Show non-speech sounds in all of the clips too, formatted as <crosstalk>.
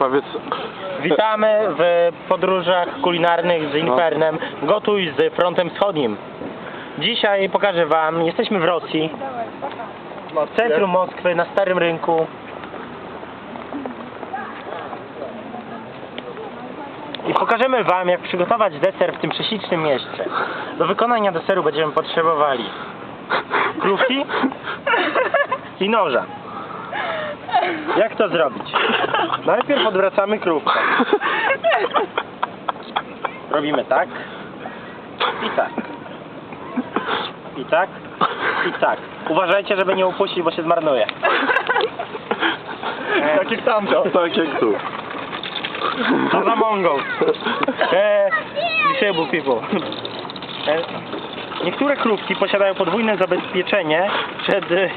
Powiedz... Witamy w podróżach kulinarnych z Infernem. Gotuj z frontem wschodnim. Dzisiaj pokażę wam, jesteśmy w Rosji, w centrum Moskwy, na Starym Rynku. I pokażemy wam, jak przygotować deser w tym prześlicznym mieście. Do wykonania deseru będziemy potrzebowali krówki i noża. Jak to zrobić? Najpierw odwracamy krówkę. Robimy tak. I tak. I tak. I tak. Uważajcie, żeby nie upuścić, bo się zmarnuje. Tak jak tamto. Tak jak tu. To za Mongol. E, disabled people. E, niektóre krówki posiadają podwójne zabezpieczenie przed, e,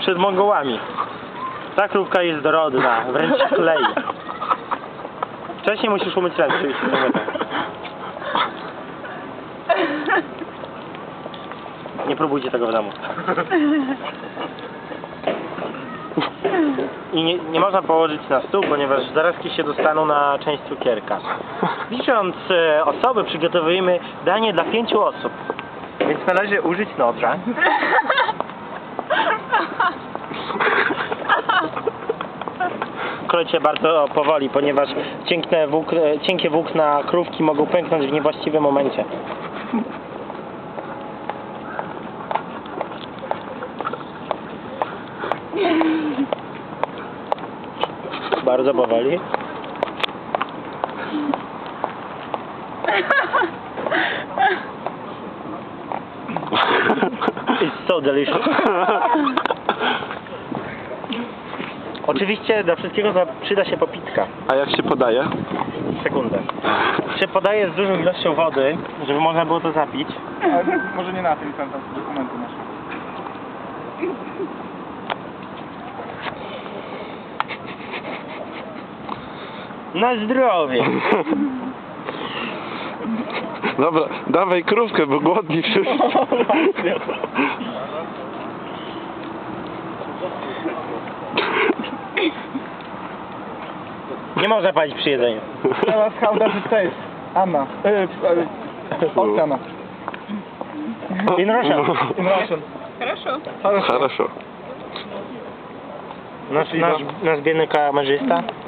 przed Mongołami. Ta krówka jest dorodna, wręcz klei. Wcześniej musisz umyć ręce, tak. Nie próbujcie tego w domu. I nie, nie można położyć na stół, ponieważ zarazki się dostaną na część cukierka. Licząc e, osoby, przygotowujemy danie dla pięciu osób. Więc należy użyć noża. Krojcie bardzo powoli, ponieważ cienkie, włók, e, cienkie włókna krówki mogą pęknąć w niewłaściwym momencie. Bardzo powoli. It's so delicious. <laughs> Oczywiście do wszystkiego za- przyda się popitka. A jak się podaje? Sekundę. Się podaje z dużą ilością wody, żeby można było to zapić. Ale może nie na tym, tam, tam dokumenty masz. Na zdrowie. <laughs> Dobra, dawaj krówkę, bo głodni wszyscy. <laughs> Nie można palić przy jedzeniu. Teraz how does it taste? Anna. E, e, Oksana. In Russian. In Russian. Хорошо. Nasz, nasz, nasz biedny kamerzysta